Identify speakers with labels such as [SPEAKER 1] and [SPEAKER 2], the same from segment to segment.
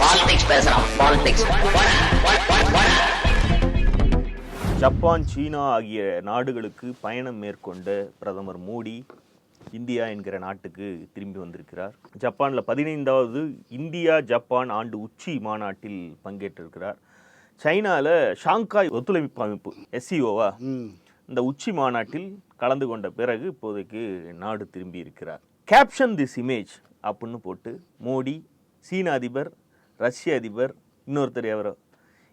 [SPEAKER 1] Politics பேசுறான் politics
[SPEAKER 2] Japan சீனா ஆகிய நாடுகளுக்கு பயணம் மேற்கொண்ட பிரதமர் மோடி இந்தியா என்கிற நாட்டுக்கு திரும்பி வந்திருக்கிறார். ஜப்பானில் பதினைந்தாவது இந்தியா ஜப்பான் ஆண்டு உச்சி மாநாட்டில் பங்கேற்றிருக்கிறார். சைனாவில் ஷாங்காய் ஒத்துழைப்பு அமைப்பு எஸ்சிஓவா இந்த உச்சி மாநாட்டில் கலந்து கொண்ட பிறகு இப்போதைக்கு நாடு திரும்பி இருக்கிறார். கேப்ஷன் திஸ் இமேஜ் அப்படின்னு போட்டு மோடி சீன அதிபர் ரஷ்ய அதிபர் இன்னொருத்தர் எவரோ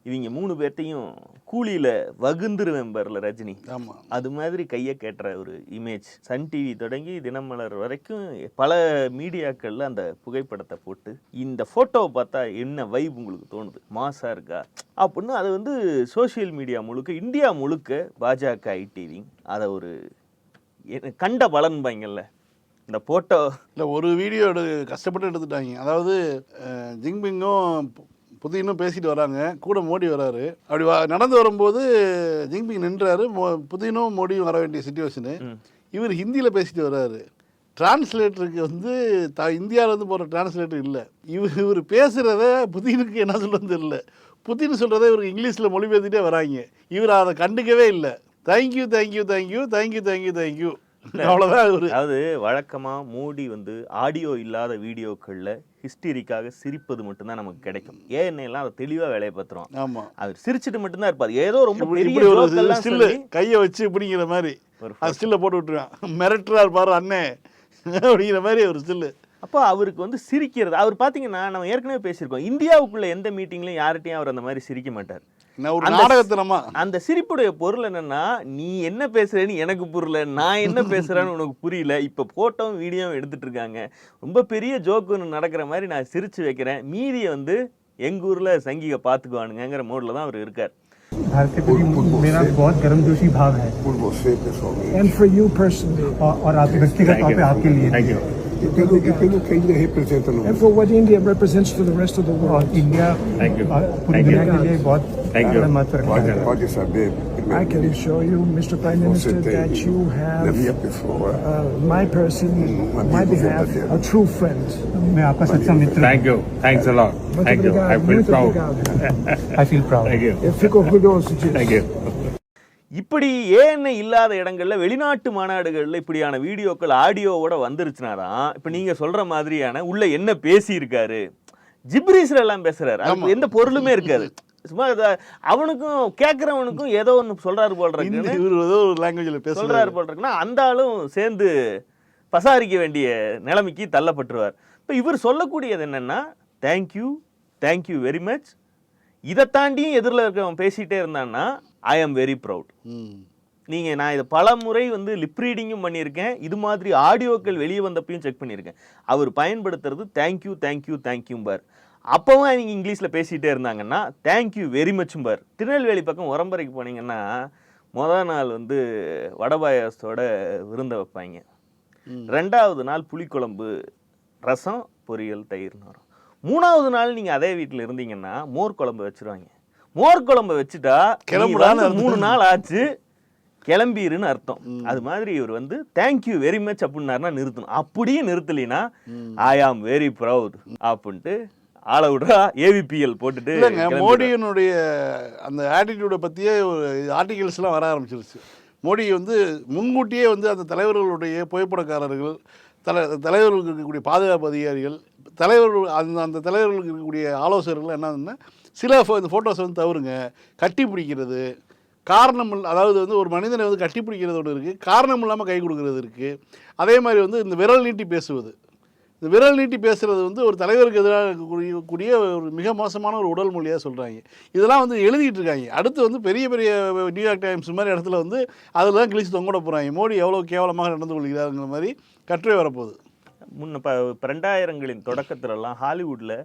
[SPEAKER 2] இவங்க மூணு பேர்த்தையும் கூலியில் வகுந்துருவெம்பரில் ரஜினி.
[SPEAKER 3] ஆமா.
[SPEAKER 2] அது மாதிரி கையை கேட்டுற ஒரு இமேஜ் சன் டிவி தொடங்கி தினமலர் வரைக்கும் பல மீடியாக்களில் அந்த புகைப்படத்தை போட்டு இந்த ஃபோட்டோவை பார்த்தா என்ன வைப் உங்களுக்கு தோணுது? மாசா இருக்கா? அப்படின்னு அது வந்து சோஷியல் மீடியா முழுக்க இந்தியா முழுக்க பாஜக ஐடிவி அதை ஒரு கண்ட பலன்பாங்கல்ல இந்த ஃபோட்டோ
[SPEAKER 3] இல்லை ஒரு வீடியோ எடு கஷ்டப்பட்டு எடுத்துட்டாங்க. அதாவது ஜிங்பிங்கும் புதினும் பேசிட்டு வராங்க. கூட மோடி வராரு. அப்படி நடந்து வரும்போது ஜிங்பிங் நின்றாரு. மோ புதினும் மோடியும் வர வேண்டிய சுச்சுவேஷனு இவர் ஹிந்தியில் பேசிட்டு வராரு. டிரான்ஸ்லேட்டருக்கு வந்து த இந்தியாவிலேருந்து போகிற டிரான்ஸ்லேட்டர் இல்லை. இவர் இவர் பேசுகிறத புதினுக்கு என்ன சொல்கிறது தெரியல. புதின் சொல்கிறத இவருக்கு இங்கிலீஷில் மொழிபெயர்த்துட்டே வராங்க. இவர் அதை கண்டுக்கவே இல்லை. Thank you thank you thank you thank you thank you thank you அவ்வளோதான் இவர்
[SPEAKER 2] அதாவது வழக்கமாக மோடி வந்து ஆடியோ இல்லாத வீடியோக்களில் ஹிஸ்டரிக்காக சிரிப்பது மட்டும்தான் நமக்கு கிடைக்கும். ஏன் எல்லாம் அதை தெளிவாக வேலையை பார்த்துருவோம்
[SPEAKER 3] ஆமா.
[SPEAKER 2] அவர் சிரிச்சிட்டு மட்டும்தான் இருப்பார். ஏதோ ரொம்ப பெரிய
[SPEAKER 3] ஒரு கையை வச்சு இப்படிங்கிற மாதிரி.
[SPEAKER 2] ஒரு
[SPEAKER 3] ஸ்டில்ல போட்டு விட்டுருவான். மிரட்டுறாரு பாரு அண்ணே. அப்படிங்கிற மாதிரி ஒரு ஸ்டில்லு
[SPEAKER 2] அப்போ அவருக்கு வந்து சிரிக்கிறது அவர் பார்த்தீங்கன்னா நம்ம ஏற்கனவே பேசியிருக்கோம். இந்தியாவுக்குள்ள எந்த மீட்டிங்லையும் யார்கிட்டயும் அவர் அந்த மாதிரி சிரிக்க மாட்டார்.
[SPEAKER 3] ஒரு
[SPEAKER 2] அந்த-
[SPEAKER 3] நாடகத்தனமா
[SPEAKER 2] அந்த சிரிப்புடைய பொருள் என்னன்னா நீ என்ன பேசுறேன்னு எனக்கு புரியல நான் என்ன பேசுறேன்னு உனக்கு புரியல இப்போ போட்டோவும் வீடியோவும் எடுத்துட்டு இருக்காங்க ரொம்ப பெரிய ஜோக்கு ஒன்று நடக்கிற மாதிரி நான் சிரிச்சு வைக்கிறேன் மீதியை வந்து எங்க ஊர்ல சங்கிக பார்த்துக்குவானுங்கிற மோட்ல தான் அவர் இருக்கார்
[SPEAKER 4] भारत के प्रति मेरा बहुत गर्मजोशी भाव है
[SPEAKER 5] Pulvo sempre somente.
[SPEAKER 6] and for you personally,
[SPEAKER 4] और, और आप व्यक्तिगत तौर पे आपके लिए
[SPEAKER 5] E pelo, e pelo que ainda representa no
[SPEAKER 6] and
[SPEAKER 5] mundo.
[SPEAKER 6] for what India represents to the rest of the
[SPEAKER 4] और
[SPEAKER 6] world.
[SPEAKER 4] इंडिया और पूरी दुनिया के लिए बहुत बड़ा महत्व रखता
[SPEAKER 5] Pode,
[SPEAKER 4] है
[SPEAKER 5] pode saber,
[SPEAKER 6] I can
[SPEAKER 5] primeiro-ministro,
[SPEAKER 6] show you, Mr. Prime
[SPEAKER 5] você
[SPEAKER 6] Minister, that
[SPEAKER 5] tem
[SPEAKER 6] you
[SPEAKER 5] na minha
[SPEAKER 6] have
[SPEAKER 5] pessoa
[SPEAKER 6] uh, my person,
[SPEAKER 5] Um
[SPEAKER 6] my
[SPEAKER 5] amigo
[SPEAKER 6] behalf,
[SPEAKER 5] verdadeiro.
[SPEAKER 6] a true friend.
[SPEAKER 4] मैं आपका सच्चा मित्र
[SPEAKER 7] Thank you. Thanks a lot.
[SPEAKER 6] Muito
[SPEAKER 7] Thank you. I
[SPEAKER 6] obrigado,
[SPEAKER 7] feel
[SPEAKER 6] muito
[SPEAKER 7] proud.
[SPEAKER 6] obrigado.
[SPEAKER 4] I feel proud
[SPEAKER 7] Thank you.
[SPEAKER 6] Eu fico orgulhoso disso.
[SPEAKER 7] Thank you.
[SPEAKER 2] இப்படி ஏன் இல்லாத இடங்கள்ல வெளிநாட்டு மாநாடுகள்ல இப்படியான வீடியோக்கள் ஆடியோவோட வந்துருச்சுனா தான் இப்போ நீங்க சொல்ற மாதிரியான உள்ள என்ன பேசி இருக்காரு ஜிப்ரீஸ்ல எல்லாம் பேசுறாரு. அதுக்கு எந்த பொருளுமே இருக்காது. சும்மா அவனுக்கும் கேட்கறவனுக்கும் ஏதோ ஒன்று சொல்றாரு போல்
[SPEAKER 3] இவர் ஏதோ ஒரு லாங்குவேஜில்
[SPEAKER 2] சொல்றாரு போல் இருக்குன்னா அந்த ஆளும் சேர்ந்து பசாரிக்க வேண்டிய நிலைமைக்கு தள்ளப்பட்டுருவார். இப்போ இவர் சொல்லக்கூடியது என்னன்னா தேங்க்யூ தேங்க்யூ வெரி மச் இதை தாண்டியும் எதிரில் இருக்கவன் பேசிட்டே இருந்தான்னா ஐ ஆம் வெரி ப்ரவுட் நீங்கள் நான் இதை பல முறை வந்து லிப் ரீடிங்கும் பண்ணியிருக்கேன். இது மாதிரி ஆடியோக்கள் வெளியே வந்தப்பையும் செக் பண்ணியிருக்கேன். அவர் பயன்படுத்துறது தேங்க்யூ தேங்க்யூ தேங்க்யூ பார் அப்போவும் நீங்கள் இங்கிலீஷில் பேசிகிட்டே இருந்தாங்கன்னா தேங்க்யூ வெரி மச்சும் பார் திருநெல்வேலி பக்கம் உரம்பரைக்கு போனீங்கன்னா மொதல் நாள் வந்து வடபாயாசத்தோட விருந்த வைப்பாங்க. ரெண்டாவது நாள் புளிக்குழம்பு ரசம் பொரியல் தயிர்னு வரும். மூணாவது நாள் நீங்கள் அதே வீட்டில் இருந்தீங்கன்னா மோர் குழம்பு வச்சிருவாங்க. மோர் குழம்பு வச்சுட்டா
[SPEAKER 3] அர்த்தம்.
[SPEAKER 2] மூணு நாள் ஆச்சு கிளம்பிருன்னு அர்த்தம். அது மாதிரி இவர் வந்து தேங்க்யூ வெரி மச் அப்படின்னாருன்னா நிறுத்தணும். அப்படியே நிறுத்தலைன்னா ஐ ஆம் வெரி ப்ரௌட் அப்படின்ட்டு ஆளை விடுறா ஏவிபிஎல் போட்டுட்டு.
[SPEAKER 3] மோடியினுடைய அந்த ஆட்டிடியூடை பற்றியே ஒரு ஆர்டிகல்ஸ்லாம் வர ஆரம்பிச்சிருச்சு. மோடி வந்து முன்கூட்டியே வந்து அந்த தலைவர்களுடைய புகைப்படக்காரர்கள் தலை தலைவர்களுக்கு இருக்கக்கூடிய பாதுகாப்பு அதிகாரிகள் தலைவர்கள் அந்த அந்த தலைவர்களுக்கு இருக்கக்கூடிய ஆலோசகர்கள் என்னதுன்னா சில ஃபோ இந்த ஃபோட்டோஸ் வந்து தவறுங்க. கட்டி பிடிக்கிறது. காரணம் அதாவது வந்து ஒரு மனிதனை வந்து கட்டி பிடிக்கிறது ஒன்று இருக்குது காரணம் இல்லாமல் கை கொடுக்கறது இருக்குது அதே மாதிரி வந்து இந்த விரல் நீட்டி பேசுவது. இந்த விரல் நீட்டி பேசுகிறது வந்து ஒரு தலைவருக்கு எதிராக இருக்கக்கூடிய கூடிய ஒரு மிக மோசமான ஒரு உடல் மொழியாக சொல்கிறாங்க இதெல்லாம் வந்து எழுதிட்டு இருக்காங்க. அடுத்து வந்து பெரிய பெரிய நியூயார்க் டைம்ஸ் மாதிரி இடத்துல வந்து அதில் தான் கிழிச்சு தொங்கட போகிறாங்க மோடி எவ்வளோ கேவலமாக நடந்து கொள்கிறாருங்கிற மாதிரி கட்டுரை வரப்போகுது.
[SPEAKER 2] முன்ன இப்போ ரெண்டாயிரங்களின் தொடக்கத்திலலாம் ஹாலிவுட்டில்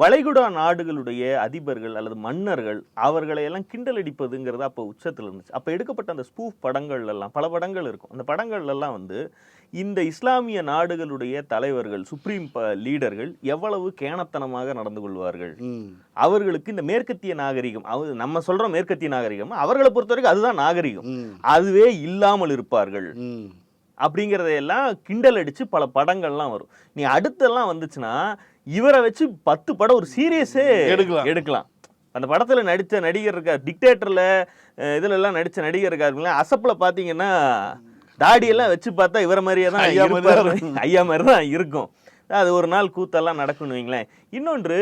[SPEAKER 2] வளைகுடா நாடுகளுடைய அதிபர்கள் அல்லது மன்னர்கள் அவர்களை எல்லாம் கிண்டல் அடிப்பதுங்கிறது அப்போ உச்சத்தில் இருந்துச்சு. அப்போ எடுக்கப்பட்ட அந்த ஸ்பூஃப் படங்கள் எல்லாம் பல படங்கள் இருக்கும். அந்த படங்கள்ல எல்லாம் வந்து இந்த இஸ்லாமிய நாடுகளுடைய தலைவர்கள் சுப்ரீம் லீடர்கள் எவ்வளவு கேணத்தனமாக நடந்து கொள்வார்கள்? அவர்களுக்கு இந்த மேற்கத்திய நாகரிகம் அவ நம்ம சொல்ற மேற்கத்திய நாகரிகம் அவர்களை பொறுத்த வரைக்கும் அதுதான் நாகரிகம். அதுவே இல்லாமல் இருப்பார்கள். அப்படிங்கிறதையெல்லாம் கிண்டல் அடிச்சு பல படங்கள்லாம் வரும். நீ அடுத்தெல்லாம் வந்துச்சுன்னா இவரை வச்சு பத்து படம் ஒரு சீரியஸே
[SPEAKER 3] எடுக்கலாம்.
[SPEAKER 2] எடுக்கலாம். அந்த படத்துல நடிச்ச நடிகர் இருக்கார் டிக்டேட்டர்ல இதுல எல்லாம் நடிச்ச நடிகர் இருக்காருங்களா அசப்ல பாத்தீங்கன்னா தாடியெல்லாம் வச்சு பார்த்தா இவர மாதிரியே தான்
[SPEAKER 3] ஐயா மாதிரி.
[SPEAKER 2] ஐயா மாதிரி தான் இருக்கும். அது ஒரு நாள் கூத்தெல்லாம் நடக்கும்னு வைங்களேன். இன்னொன்று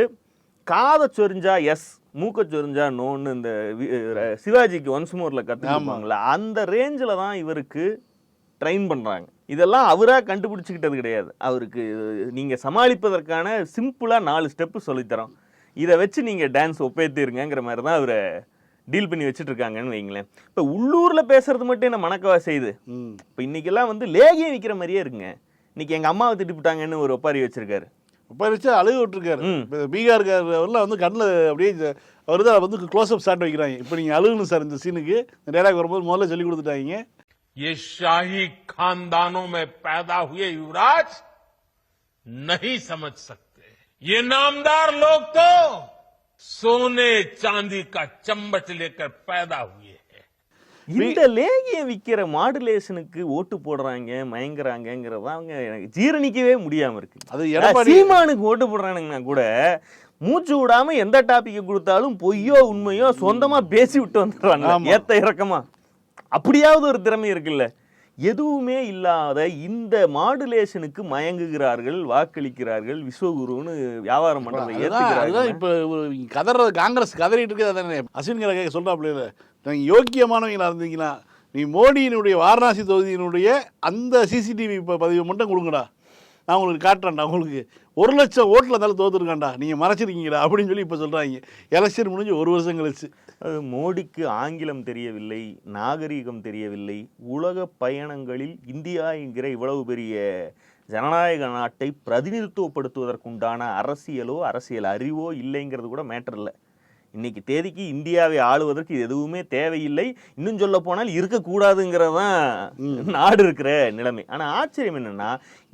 [SPEAKER 2] காதை சொரிஞ்சா எஸ் மூக்க சொரிஞ்சா நோன்னு இந்த சிவாஜிக்கு ஒன்ஸ் மோர்ல கத்துப்பாங்களா அந்த ரேஞ்சில் தான் இவருக்கு ட்ரெயின் பண்றாங்க. இதெல்லாம் அவரா கண்டுபிடிச்சிக்கிட்டது கிடையாது. அவருக்கு நீங்க சமாளிப்பதற்கான சிம்பிளா நாலு ஸ்டெப்பு சொல்லித்தரோம். இதை வச்சு நீங்க டான்ஸ் ஒப்பேத்திருங்கிற மாதிரி தான் அவரை டீல் பண்ணி வச்சுட்டு இருக்காங்கன்னு வைங்களேன். இப்போ உள்ளூர்ல பேசுறது மட்டும் என்ன மணக்கவா செய்யுது இப்போ இன்னைக்கெல்லாம் வந்து லேகியம் விற்கிற மாதிரியே இருக்குங்க. இன்னைக்கு எங்க அம்மாவை திட்டிவிட்டாங்கன்னு ஒரு ஒப்பாரி வச்சிருக்காரு.
[SPEAKER 3] இப்போ வச்சு அழுகு விட்டுருக்காரு.
[SPEAKER 2] ம்.
[SPEAKER 3] இப்போ பீகார்காரர்லாம் வந்து கண்ணில் அப்படியே அவர் தான் வந்து க்ளோஸ் அப் ஸ்டார்ட் வைக்கிறாங்க. இப்போ நீங்கள் அழுகணும் சார் இந்த சீனுக்கு டைலாக் வரும்போது முதல்ல சொல்லி கொடுத்துட்டாங்க.
[SPEAKER 7] ये शाही खानदानों में पैदा हुए युवराज नहीं समझ सकते ये नामदार लोग तो सोने चांदी का चम्मच लेकर पैदा हुए हैं
[SPEAKER 2] இந்த லேகியம் விற்கிற மாடுலேஷனுக்கு ஓட்டு போடுறாங்க மயங்குறாங்கங்கிறது அவங்க எனக்கு ஜீரணிக்கவே முடியாம இருக்கு
[SPEAKER 3] அது
[SPEAKER 2] அஹ்
[SPEAKER 3] எடப்பாடி
[SPEAKER 2] சீமானுக்கு ஓட்டு போடுறானுங்கன்னா கூட மூச்சு விடாம எந்த டாபிக் கொடுத்தாலும் பொய்யோ உண்மையோ சொந்தமா பேசி விட்டு வந்துடுறாங்க
[SPEAKER 3] ஆமா.
[SPEAKER 2] ஏத்த இறக்கமா அப்படியாவது ஒரு திறமை இருக்குல்ல. எதுவுமே இல்லாத இந்த மாடுலேஷனுக்கு மயங்குகிறார்கள் வாக்களிக்கிறார்கள் விஸ்வகுருன்னு வியாபாரம் பண்றதை
[SPEAKER 3] அதுதான் இப்போ கதற காங்கிரஸ் கதறிட்டு இருக்குது அதானே? அஸ்வின் கரகே சொல்கிறாப்புல நீங்கள் யோக்கியமானவங்களா இருந்தீங்கன்னா நீ மோடியினுடைய வாரணாசி தொகுதியினுடைய அந்த சிசிடிவி பதிவு மட்டும் கொடுங்கடா. நான் உங்களுக்கு காட்டுறேன்டா உங்களுக்கு. ஒரு லட்சம் ஓட்டில் இருந்தாலும் தோத்துருக்காண்டா நீங்கள் மறைச்சிருக்கீங்கடா அப்படின்னு சொல்லி இப்போ சொல்கிறாங்க எலெக்ஷன் முடிஞ்சு ஒரு வருஷம் கழிச்சு.
[SPEAKER 2] அது மோடிக்கு ஆங்கிலம் தெரியவில்லை நாகரீகம் தெரியவில்லை. உலக பயணங்களில் இந்தியா என்கிற இவ்வளவு பெரிய ஜனநாயக நாட்டை பிரதிநிதித்துவப்படுத்துவதற்குண்டான அரசியலோ அரசியல் அறிவோ இல்லைங்கிறது கூட மேட்டர் இல்லை. இன்னைக்கு தேதிக்கு இந்தியாவை ஆளுவதற்கு இது எதுவுமே தேவையில்லை. இன்னும் சொல்ல போனால் இருக்கக்கூடாதுங்கிறது தான் நாடு இருக்கிற நிலைமை. ஆனா ஆச்சரியம் என்னன்னா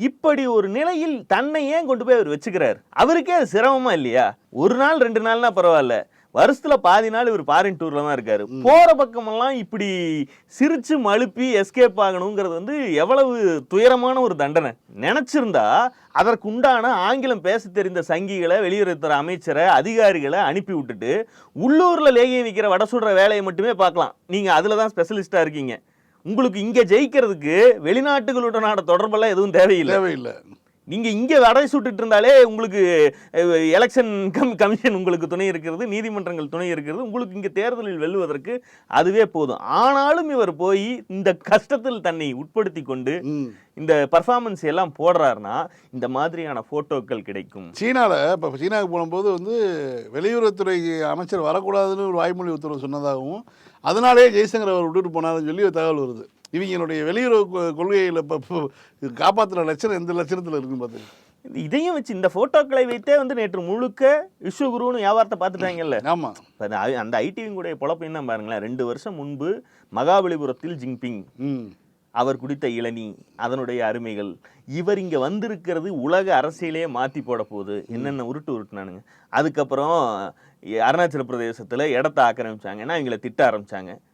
[SPEAKER 2] இப்படி ஒரு நிலையில் தன்னை ஏன் கொண்டு போய் அவர் வச்சுக்கிறார்? அவருக்கே அது சிரமமா இல்லையா? ஒரு நாள் ரெண்டு நாள்னா பரவாயில்ல. வருஷத்துல பாதி நாள் இவர் பாரின் டூர்ல தான் இருக்காரு. போற பக்கமெல்லாம் இப்படி சிரிச்சு மழுப்பி எஸ்கேப் ஆகணுங்கிறது வந்து எவ்வளவு துயரமான ஒரு தண்டனை. நினைச்சிருந்தா அதற்கு உண்டான ஆங்கிலம் பேச தெரிந்த சங்கிகளை வெளியுறவுத்துறை அமைச்சரை அதிகாரிகளை அனுப்பி விட்டுட்டு உள்ளூர்ல லேகியம் விற்கிற வடை சுடுற வேலையை மட்டுமே பார்க்கலாம். நீங்க அதுல தான் ஸ்பெஷலிஸ்டா இருக்கீங்க. உங்களுக்கு இங்க ஜெயிக்கிறதுக்கு வெளிநாட்டுகளுடனான தொடர்பெல்லாம் எதுவும் தேவையில்லை.
[SPEAKER 3] தேவையில்லை.
[SPEAKER 2] நீங்க இங்க வடை சுட்டுட்டு இருந்தாலே உங்களுக்கு எலெக்ஷன் கம் கமிஷன் உங்களுக்கு துணை இருக்கிறது நீதிமன்றங்கள் துணை இருக்கிறது. உங்களுக்கு இங்க தேர்தலில் வெல்லுவதற்கு அதுவே போதும். ஆனாலும் இவர் போய் இந்த கஷ்டத்தில் தன்னை உட்படுத்தி கொண்டு இந்த பர்ஃபார்மன்ஸ் எல்லாம் போடுறாருன்னா இந்த மாதிரியான போட்டோக்கள் கிடைக்கும்.
[SPEAKER 3] சீனாவில் இப்போ சீனாவுக்கு போகும்போது வந்து வெளியுறவுத்துறை அமைச்சர் வரக்கூடாதுன்னு ஒரு வாய்மொழி உத்தரவு சொன்னதாகவும் அதனாலே ஜெய்சங்கர் அவர் விட்டுட்டு போனாருன்னு சொல்லி ஒரு தகவல் வருது. இவங்களுடைய வெளியுறவு கொள்கையில் இப்போ காப்பாற்றுற லட்சணம் எந்த லட்சணத்தில் இருக்குன்னு பார்த்து
[SPEAKER 2] இதையும் வச்சு இந்த போட்டோக்களை வைத்தே வந்து நேற்று முழுக்க விஸ்வகுருன்னு வியாபாரத்தை பார்த்துட்டாங்கல்ல.
[SPEAKER 3] ஆமாம்
[SPEAKER 2] அந்த ஐ- அந்த ஐடிவிங்குடைய பொழப்பையும் தான் பாருங்களேன் ரெண்டு வருஷம் முன்பு மகாபலிபுரத்தில் ஜிங்பிங் அவர் குடித்த இளநீ அதனுடைய அருமைகள் இவர் இங்க வந்திருக்கிறது உலக அரசியலே மாத்தி போட போகுது. என்னென்ன உருட்டு உருட்டுனானுங்க. அதுக்கப்புறம் அருணாச்சல பிரதேசத்துல இடத்த ஆக்கிரமிச்சாங்கன்னா இவங்களை திட்ட ஆரம்பிச்சாங்க.
[SPEAKER 3] ஆமாம்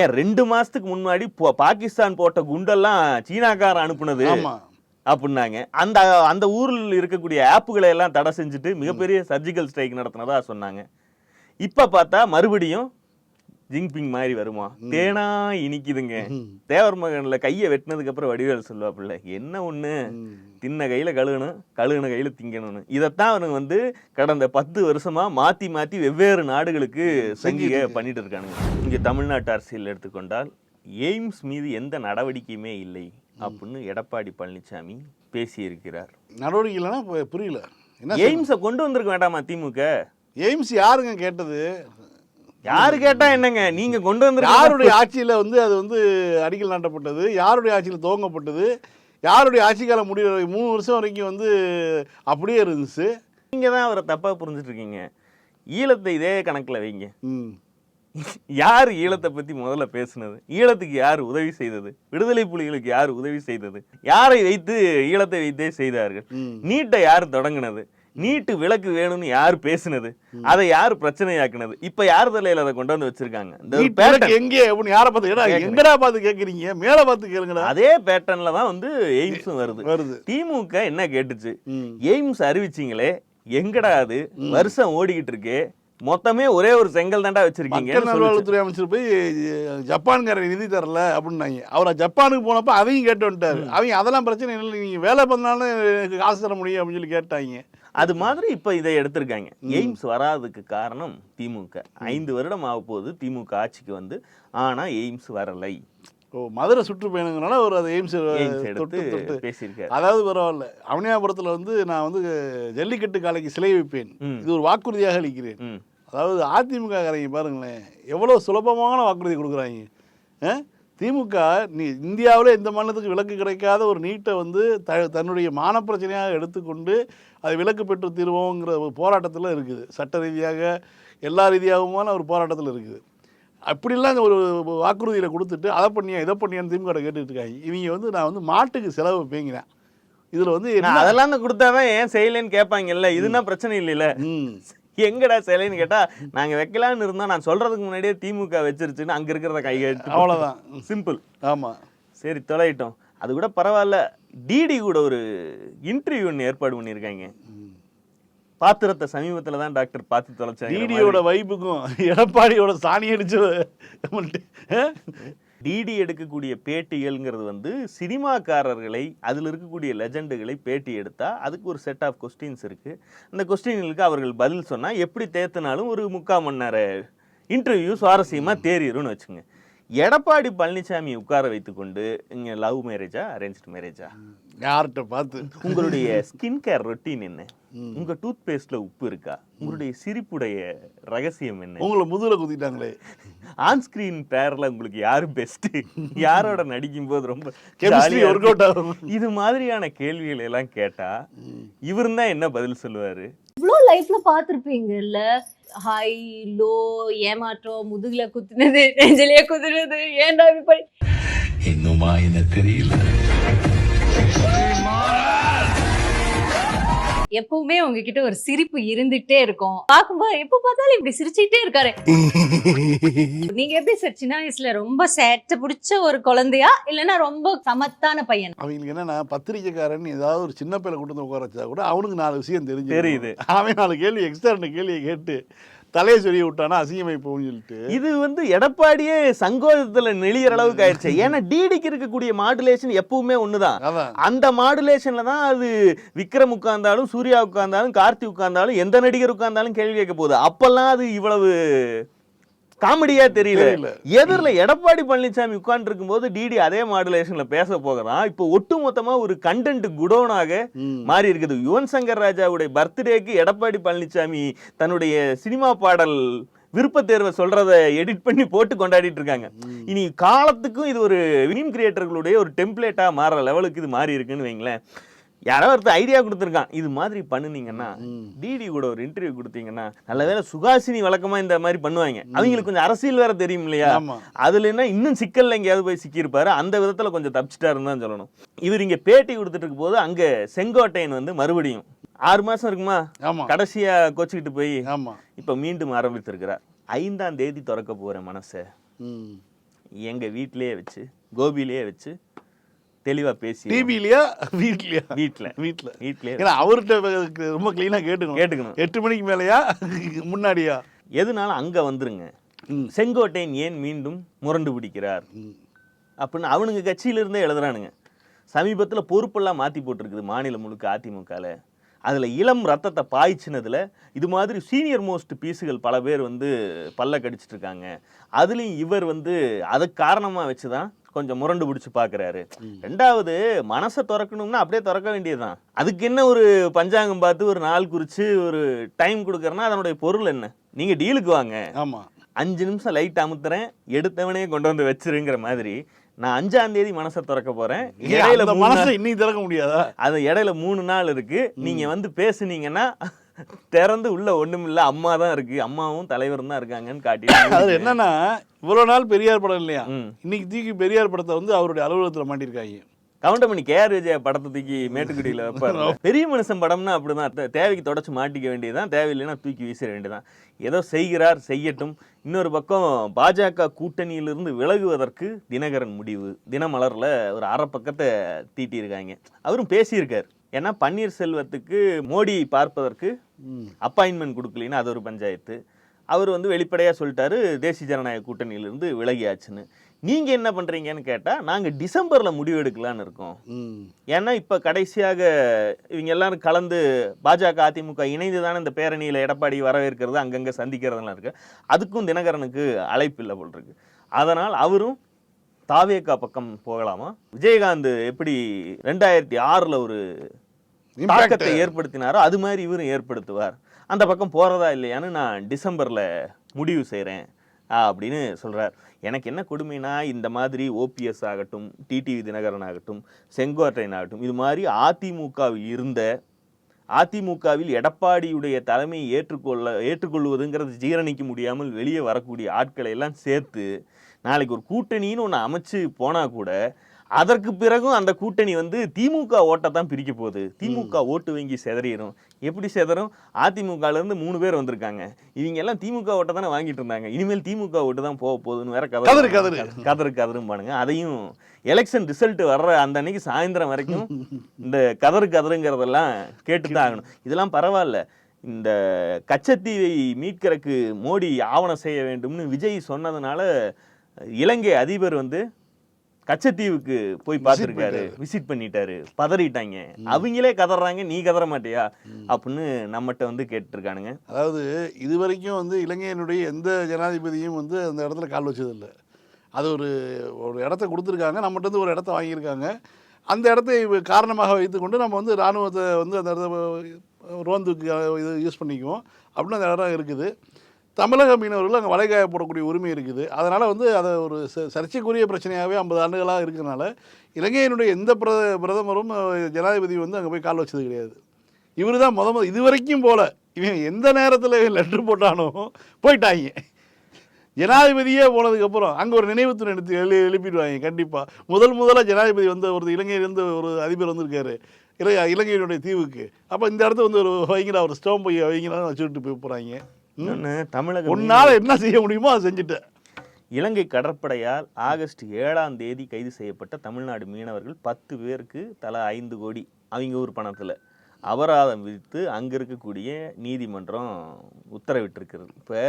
[SPEAKER 2] ஏன் ரெண்டு மாசத்துக்கு முன்னாடி பாகிஸ்தான் போட்ட குண்டெல்லாம் சீனாக்காரன் அனுப்புனது அப்படின்னாங்க. அந்த அந்த ஊரில் இருக்கக்கூடிய ஆப்புகளை எல்லாம் தடை செஞ்சுட்டு மிகப்பெரிய சர்ஜிக்கல் ஸ்ட்ரைக் நடத்தினதா சொன்னாங்க. இப்ப பார்த்தா மறுபடியும் ஜிங்பிங் மாதிரி வருமா? தேனா இனிக்குதுங்க. தேவர் மகன்ல கையை வெட்டினதுக்கு அப்புறம் வடிவேல் சொல்லுவாப்புல என்ன ஒண்ணு? தின்ன கையில கழுகணும் கழுகுன கையில திங்கணும்னு. இதைத்தான் அவனுங்க வந்து கடந்த பத்து வருஷமா மாத்தி மாத்தி வெவ்வேறு நாடுகளுக்கு சங்கிக பண்ணிட்டு இருக்கானுங்க இங்க தமிழ்நாட்டு அரசியல் எடுத்துக்கொண்டால் எய்ம்ஸ் மீது எந்த நடவடிக்கையுமே இல்லை அப்படின்னு எடப்பாடி பழனிசாமி பேசியிருக்கிறார்.
[SPEAKER 3] நடவடிக்கை இல்லைன்னா பு- புரியல?
[SPEAKER 2] எய்ம்ஸை கொண்டு வந்திருக்க வேண்டாமா திமுக?
[SPEAKER 3] எய்ம்ஸ் யாருங்க கேட்டது?
[SPEAKER 2] யாரு கேட்டா என்னங்க? நீங்க கொண்டு வந்திருக்க
[SPEAKER 3] யாருடைய ஆட்சியில் வந்து அது வந்து அடிக்கல் நாட்டப்பட்டது? யாருடைய ஆட்சியில் துவங்கப்பட்டது? யாருடைய ஆட்சி காலம் முடிகிற மூணு வருஷம் வரைக்கும் வந்து அப்படியே இருந்துச்சு.
[SPEAKER 2] நீங்க தான் அவரை தப்பா புரிஞ்சுட்டு இருக்கீங்க ஈழத்தை இதே கணக்குல வைங்க. யார் ஈழத்தை பத்தி முதல்ல பேசுனது? ஈழத்துக்கு யார் உதவி செய்தது? விடுதலை புலிகளுக்கு யார் உதவி செய்தது? யாரை வைத்து ஈழத்தை வைத்தே செய்தார்கள். நீட்டை யார் தொடங்கினது? நீட்டு விலக்கு வேணும்னு யார் பேசுனது? அதை யார் பிரச்சனையாக்குனது? இப்ப யார் தலையில அதை கொண்டு வந்து வச்சிருக்காங்க? இந்த.
[SPEAKER 3] எங்கே யாரை பார்த்து. எங்கடா பார்த்து கேட்குறீங்க மேலே பார்த்து கேளுங்கடா.
[SPEAKER 2] அதே பேட்டர்ன்ல தான் வந்து எய்ம்ஸும் வருது.
[SPEAKER 3] வருது.
[SPEAKER 2] திமுக என்ன கேட்டுச்சு. எய்ம்ஸ் அறிவிச்சீங்களே எங்கடா அது? வருஷம் ஓடிக்கிட்டு இருக்கே. மொத்தமே ஒரே ஒரு செங்கல் தாண்டா வச்சிருக்கீங்க
[SPEAKER 3] நல்வாழ்வுத்துறை அமைச்சர் போய் ஜப்பான்காரர் நிதி தரல அப்படின்னாங்க. அவரை ஜப்பானுக்கு போனப்ப அதையும் கேட்டு வந்துட்டாரு. அவங்க அதெல்லாம் பிரச்சனை இல்லை. நீங்க வேலை பண்ணாலும் எனக்கு காசு தர முடியும் அப்படின்னு சொல்லி கேட்டாங்க.
[SPEAKER 2] அது மாதிரி இப்ப இதை எடுத்திருக்காங்க. எய்ம்ஸ் வராததுக்கு காரணம் திமுக. ஐந்து வருடம் ஆக போகுது திமுக ஆட்சிக்கு வந்து. ஆனா எய்ம்ஸ் வரலை.
[SPEAKER 3] ஓ மதுரை சுற்றுப்பயணங்கனால அவர் அதை எய்ம்ஸ் தொட்டு தொட்டு.
[SPEAKER 2] பேசியிருக்காரு.
[SPEAKER 3] அதாவது பரவாயில்ல. அவனியாபுரத்தில் வந்து நான் வந்து ஜல்லிக்கட்டு காலைக்கு சிலை வைப்பேன். இது ஒரு வாக்குறுதியாக அளிக்கிறேன். அதாவது அதிமுக காரங்க பாருங்களேன் எவ்வளோ சுலபமான வாக்குறுதி கொடுக்குறாங்க. ஆ? திமுக நீ இந்தியாவில் எந்த மாநிலத்துக்கு விலக்கு கிடைக்காத ஒரு நீட்டை வந்து த தன்னுடைய மான பிரச்சனையாக எடுத்துக்கொண்டு அதை விலக்கு பெற்று தீர்வோங்கிற ஒரு போராட்டத்தில் இருக்குது. சட்ட ரீதியாக எல்லா ரீதியாகவுமான ஒரு போராட்டத்தில் இருக்குது. அப்படிலாம் ஒரு வாக்குறுதியில் கொடுத்துட்டு அதை பண்ணியா இதை பண்ணியான்னு திமுக கேட்டுட்டு இருக்காங்க. இவங்க வந்து நான் வந்து மாட்டுக்கு செலவு வைப்பேங்கிறேன். இதில் வந்து
[SPEAKER 2] அதெல்லாம் தான் கொடுத்தாதான் ஏன் செய்யலைன்னு கேட்பாங்கல்ல. இதுனா பிரச்சனை இல்லைல்ல. எங்கடா சிலைன்னு கேட்டா நாங்க வைக்கலாம்னு இருந்தோம். நான் சொல்றதுக்கு முன்னாடியே திமுக வச்சிருச்சுன்னு அங்க இருக்கிறத கையெழுத்து
[SPEAKER 3] அவ்வளோதான்
[SPEAKER 2] சிம்பிள்
[SPEAKER 3] ஆமாம்
[SPEAKER 2] சரி தொலையிட்டோம். அது கூட பரவாயில்ல. டிடி கூட ஒரு இன்டர்வியூ ஒன்று ஏற்பாடு பண்ணியிருக்காங்க. பாத்திரத்தை சமீபத்துல தான் டாக்டர் பார்த்து தொலைச்சாங்க.
[SPEAKER 3] டிடியோட வைப்புக்கும் எடப்பாடியோட சாணி அடிச்சு
[SPEAKER 2] டிடி எடுக்கக்கூடிய பேட்டிகள்ங்கிறது வந்து சினிமாக்காரர்களை அதில் இருக்கக்கூடிய லெஜண்டுகளை பேட்டி எடுத்தா அதுக்கு ஒரு செட் ஆஃப் கொஸ்டின்ஸ் இருக்கு. அந்த கொஸ்டின்களுக்கு அவர்கள் பதில் சொன்னா எப்படி தேத்தினாலும் ஒரு முக்கால் மணி நேர இன்டர்வியூ சுவாரஸ்யமா தேறிடும்னு வச்சுங்க. எடப்பாடி பழனிசாமி உட்கார வைத்துக்கொண்டு இங்க லவ் மேரேஜா அரேஞ்ச்டு மேரேஜா
[SPEAKER 3] யார்கிட்ட பார்த்து?
[SPEAKER 2] உங்களுடைய ஸ்கின் கேர் ரொட்டீன் என்ன? உங்க டூத் பேஸ்ட்ல உப்பு இருக்கா? உங்களுடைய சிரிப்புடைய ரகசியம் என்ன?
[SPEAKER 3] உங்களை முதுகுல குத்திட்டாங்களே.
[SPEAKER 2] ஆன் ஸ்கிரீன் பேர்ல உங்களுக்கு யாரு பெஸ்ட் யாரோட நடிக்கும் போது ரொம்ப
[SPEAKER 3] ஒர்க் அவுட். ஆகும்.
[SPEAKER 2] இது மாதிரியான கேள்விகள் எல்லாம் கேட்டா இவரும் தான் என்ன பதில் சொல்லுவாரு?
[SPEAKER 8] இவ்வளோ லைஃப்ல பார்த்துருப்பீங்கல்ல? ஹை லோ ஏமாற்றம் முதுகுல குத்துனது நெஞ்சிலேயே குத்துனது ஏன்டா இப்படி?
[SPEAKER 9] இன்னுமா என்ன தெரியல?
[SPEAKER 8] எப்பவுமே உங்ககிட்ட ஒரு சிரிப்பு இருந்துட்டே இருக்கும். பார்க்கும்போது எப்ப பார்த்தாலும் இப்படி சிரிச்சுக்கிட்டே இருக்காரு. நீங்க எப்படி சார் சின்ன வயசுல ரொம்ப சேட்டை பிடிச்ச ஒரு குழந்தையா இல்லைன்னா ரொம்ப சமத்தான பையன்?
[SPEAKER 3] அவங்களுக்கு என்னன்னா பத்திரிக்கைக்காரன் ஏதாவது ஒரு சின்ன பையனை கொண்டு வந்து உட்கார வச்சா கூட அவனுக்கு நாலு விஷயம் தெரிஞ்சு
[SPEAKER 2] தெரியுது.
[SPEAKER 3] அவன் நாலு கேள்வி எக்ஸ்ட்ரா ரெண்டு கேள்வியை கேட்டு தலையை சொல்லி விட்டானா அசிங்கமை சொல்லிட்டு.
[SPEAKER 2] இது வந்து எடப்பாடியே சங்கோதத்துல நெளியற அளவுக்கு ஆயிடுச்சு. ஏன்னா டிடிக்கு இருக்கக்கூடிய மாடுலேஷன் எப்பவுமே ஒண்ணுதான். அந்த மாடுலேஷன்ல தான் அது விக்ரம் உட்கார்ந்தாலும் சூர்யா உட்கார்ந்தாலும் கார்த்தி உட்கார்ந்தாலும் எந்த நடிகர் உட்கார்ந்தாலும் கேள்வி கேட்க போகுது. அப்பெல்லாம் அது இவ்வளவு காமெடியா தெரியல. எதிரில எடப்பாடி பழனிசாமி உட்கார்ந்து இருக்கும்போது டிடி அதே மாடுலேஷன்ல பேச போகிறான். இப்போ ஒட்டு மொத்தமா ஒரு கண்டென்ட் குடோனாக. மாறி இருக்குது. யுவன் சங்கர் ராஜாவுடைய பர்த்டேக்கு எடப்பாடி பழனிசாமி தன்னுடைய சினிமா பாடல் விருப்ப தேர்வை சொல்றத எடிட் பண்ணி போட்டு கொண்டாடிட்டு இருக்காங்க. இனி காலத்துக்கும் இது ஒரு மீம் கிரியேட்டர்களுடைய ஒரு டெம்ப்ளேட்டா மாறுற லெவலுக்கு இது மாறி இருக்குன்னு வைங்களேன். யாரோ ஒருத்தர் ஐடியா கொடுத்துருக்கான். இது மாதிரி பண்ணுனீங்கன்னா டிடி கூட ஒரு இன்டர்வியூ கொடுத்தீங்கன்னா நல்ல வேளை சுகாசினி வழக்கமா இந்த மாதிரி பண்ணுவாங்க. அவங்களுக்கு கொஞ்சம் அரசியல் வேற தெரியும் இல்லையா. அதுல என்ன இன்னும் சிக்கல்ல எங்கேயாவது போய் சிக்கியிருப்பாரு. அந்த விதத்துல கொஞ்சம் தப்பிச்சிட்டாருன்னு தான் சொல்லணும். இவர் இங்க பேட்டி கொடுத்துட்டு இருக்கும் போது அங்க செங்கோட்டையன் வந்து மறுபடியும் ஆறு மாசம் இருக்குமா? கடைசியா கோச்சிக்கிட்டு போய் இப்ப மீண்டும் ஆரம்பித்திருக்கிறார். ஐந்தாம் தேதி திறக்க போற மனசை எங்க வீட்டிலேயே வச்சு கோபிலேயே வச்சு தெளிவா பேசி
[SPEAKER 3] டிவிலையா வீட்லயா?
[SPEAKER 2] வீட்ல.
[SPEAKER 3] வீட்ல.
[SPEAKER 2] வீட்லயே
[SPEAKER 3] ஏன்னா அவர்கிட்ட ரொம்ப கிளீனா கேட்டுக்கணும்.
[SPEAKER 2] கேட்டுக்கணும்.
[SPEAKER 3] எட்டு மணிக்கு மேலயா? முன்னாடியா?
[SPEAKER 2] எதுனாலும் அங்க வந்துருங்க. செங்கோட்டையன் ஏன் மீண்டும் முரண்டு பிடிக்கிறார். அப்படின்னு அவனுங்க கட்சியில இருந்தே எழுதுறானுங்க. சமீபத்துல பொறுப்பெல்லாம் மாத்தி போட்டிருக்குது மாநிலம் முழுக்க அதிமுகல. அதுல இளம் ரத்தத்தை பாய்ச்சினதுல இது மாதிரி சீனியர் மோஸ்ட் பீஸுகள் பல பேர் வந்து பல்ல கடிச்சிட்டு இருக்காங்க. அதுலயும் இவர் வந்து அதுக்கு காரணமா வச்சுதான் கொஞ்சம் முரண்டு பிடிச்சு பாக்குறாரு. ரெண்டாவது மனசை திறக்கணும்னா அப்படியே திறக்க வேண்டியதுதான். அதுக்கு என்ன ஒரு பஞ்சாங்கம் பார்த்து ஒரு நாள் குறிச்சு ஒரு டைம் கொடுக்கறனா அதனுடைய பொருள் என்ன? நீங்க டீலுக்கு வாங்க.
[SPEAKER 3] ஆமா.
[SPEAKER 2] அஞ்சு நிமிஷம் லைட் அமுத்துறேன் எடுத்தவனே கொண்டு வந்து வச்சிருங்கிற மாதிரி நான் அஞ்சாம் தேதி மனசை திறக்க போறேன். இடையில
[SPEAKER 3] மனசை இன்னைக்கு திறக்க முடியாதா?
[SPEAKER 2] அது இடையில மூணு நாள் இருக்கு. நீங்க வந்து பேசுனீங்கன்னா திறந்து உள்ள ஒண்ணும் இல்ல அம்மா தான் இருக்கு. அம்மாவும் தலைவரும் தான் இருக்காங்கன்னு
[SPEAKER 3] அது
[SPEAKER 2] காட்டி
[SPEAKER 3] என்னன்னா இவ்வளவு நாள் பெரியார் படம் இல்லையா. இன்னைக்கு தூக்கி பெரியார் படத்தை வந்து அவருடைய அலுவலகத்துல மாட்டிருக்காங்க.
[SPEAKER 2] கவுண்டமணி கேஆர் விஜய படத்தை தூக்கி மேட்டுக்குடியில் வைப்பாரு. பெரிய மனுஷன் படம்னா அப்படிதான். தேவைக்கு தொடச்சு மாட்டிக்க வேண்டியதுதான். தேவையில்லைன்னா தூக்கி வீசிட வேண்டியதுதான். ஏதோ செய்கிறார் செய்யட்டும். இன்னொரு பக்கம் பாஜக கூட்டணியிலிருந்து விலகுவதற்கு தினகரன் முடிவு. தினமலர்ல ஒரு அரை பக்கத்தை தீட்டியிருக்காங்க. அவரும் பேசியிருக்கார். ஏன்னா பன்னீர்செல்வத்துக்கு மோடி பார்ப்பதற்கு அப்பாயின்மெண்ட் கொடுக்கலைன்னா அது ஒரு பஞ்சாயத்து. அவர் வந்து வெளிப்படையாக சொல்லிட்டாரு தேசிய ஜனநாயக கூட்டணியிலிருந்து விலகியாச்சுன்னு. நீங்கள் என்ன பண்ணுறீங்கன்னு கேட்டால் நாங்கள் டிசம்பரில் முடிவு எடுக்கலான்னு இருக்கோம். ஏன்னா இப்போ கடைசியாக இவங்க எல்லாரும் கலந்து பாஜக அதிமுக இணைந்து தானே இந்த பேரணியில் எடப்பாடி வரவேற்கிறது அங்கங்கே சந்திக்கிறதெல்லாம் இருக்கு. அதுக்கும் தினகரனுக்கு அழைப்பு இல்லை போல் இருக்கு. அதனால் அவரும் தாவேக்கா பக்கம் போகலாமா? விஜயகாந்த் எப்படி ரெண்டாயிரத்தி ஆறில் ஒரு தாக்கத்தை ஏற்படுத்தினாரோ அது மாதிரி இவரும் ஏற்படுத்துவார். அந்த பக்கம் போறதா இல்லையான்னு நான் டிசம்பர்ல முடிவு செய்கிறேன் அப்படின்னு சொல்றார். எனக்கு என்ன கொடுமைனா இந்த மாதிரி ஓபிஎஸ் ஆகட்டும் டிடிவி தினகரன் ஆகட்டும் செங்கோட்டையன் ஆகட்டும் இது மாதிரி அதிமுகவில் இருந்த அதிமுகவில் எடப்பாடியுடைய தலைமையை ஏற்றுக்கொள்ள ஏற்றுக்கொள்வதுங்கிறது ஜீரணிக்க முடியாமல் வெளியே வரக்கூடிய ஆட்களை எல்லாம் சேர்த்து நாளைக்கு ஒரு கூட்டணின்னு ஒன்று அமைச்சு போனா கூட அதற்கு பிறகும் அந்த கூட்டணி வந்து திமுக ஓட்டை தான் பிரிக்க போகுது. திமுக ஓட்டு வங்கி செதறிடும். எப்படி செதறும்? அதிமுகல இருந்து மூணு பேர் வந்திருக்காங்க. இவங்க எல்லாம் திமுக ஓட்டை தானே வாங்கிட்டு இருந்தாங்க. இனிமேல் திமுக ஓட்டு தான் போக போகுதுன்னு வேற
[SPEAKER 3] கதறு, கதறு.
[SPEAKER 2] கதறு. கதரும் பானுங்க அதையும் எலெக்ஷன் ரிசல்ட் வர்ற அந்த அன்னைக்கு சாயந்தரம் வரைக்கும் இந்த கதறு கதறுங்கிறதெல்லாம் கேட்டு. தான் ஆகணும். இதெல்லாம் பரவாயில்ல. இந்த கச்சத்தீவை மீட்கிறதுக்கு மோடி ஆவணம் செய்ய வேண்டும்னு விஜய் சொன்னதுனால இலங்கை அதிபர் வந்து கச்சத்தீவுக்கு போய் பார்த்துருக்காரு. விசிட் பண்ணிட்டாரு. பதறிட்டாங்க. அவங்களே கதறாங்க நீ கதற மாட்டியா? அப்படின்னு நம்மகிட்ட வந்து கேட்டிருக்கானுங்க.
[SPEAKER 3] அதாவது இது வரைக்கும் வந்து இலங்கையினுடைய எந்த ஜனாதிபதியும் வந்து அந்த இடத்துல கால் வச்சதில்லை. அது ஒரு ஒரு இடத்த கொடுத்துருக்காங்க. நம்மகிட்ட இருந்து ஒரு இடத்த வாங்கியிருக்காங்க. அந்த இடத்தை காரணமாக வைத்துக்கொண்டு நம்ம வந்து இராணுவத்தை வந்து அந்த இடத்த ரோந்துக்கு இது யூஸ் பண்ணிக்குவோம். அப்படின்னு அந்த இடம் இருக்குது. தமிழக மீனவர்கள் அங்கே வளைகாய போடக்கூடிய உரிமை இருக்குது. அதனால் வந்து அதை ஒரு ச- சர்ச்சைக்குரிய பிரச்சனையாகவே ஐம்பது ஆண்டுகளாக இருக்கிறனால இலங்கையினுடைய எந்த பிர பிரதமரும் ஜனாதிபதி வந்து அங்கே போய் கால் வச்சது கிடையாது. இவர் தான் முத முத இது வரைக்கும் போல. இவன் எந்த நேரத்தில் லெட்ரு போட்டானோ போயிட்டாங்க. ஜனாதிபதியே போனதுக்கப்புறம் அங்கே ஒரு நினைவு துணை எடுத்து எழு எழுப்பிடுவாங்க கண்டிப்பாக முதல் முதலாக ஜனாதிபதி வந்து ஒரு இலங்கையிலேருந்து ஒரு அதிபர் வந்திருக்காரு. இலை இலங்கையினுடைய தீவுக்கு. அப்போ இந்த இடத்துல வந்து ஒரு வைங்களா ஒரு ஸ்டோம் போய் வைங்கடான்னு வச்சுட்டு போய் போகிறாங்க
[SPEAKER 2] இன்னொன்னு தமிழக
[SPEAKER 3] உன்னால் என்ன செய்ய முடியுமோ அதை செஞ்சுட்டேன்
[SPEAKER 2] இலங்கை கடற்படையால் ஆகஸ்ட் ஏழாம் தேதி கைது செய்யப்பட்ட தமிழ்நாடு மீனவர்கள் பத்து பேருக்கு தலா ஐந்து கோடி அவங்க ஊர் பணத்தில். அபராதம் விதித்து அங்கே இருக்கக்கூடிய நீதிமன்றம் உத்தரவிட்டிருக்கிறது. இப்போ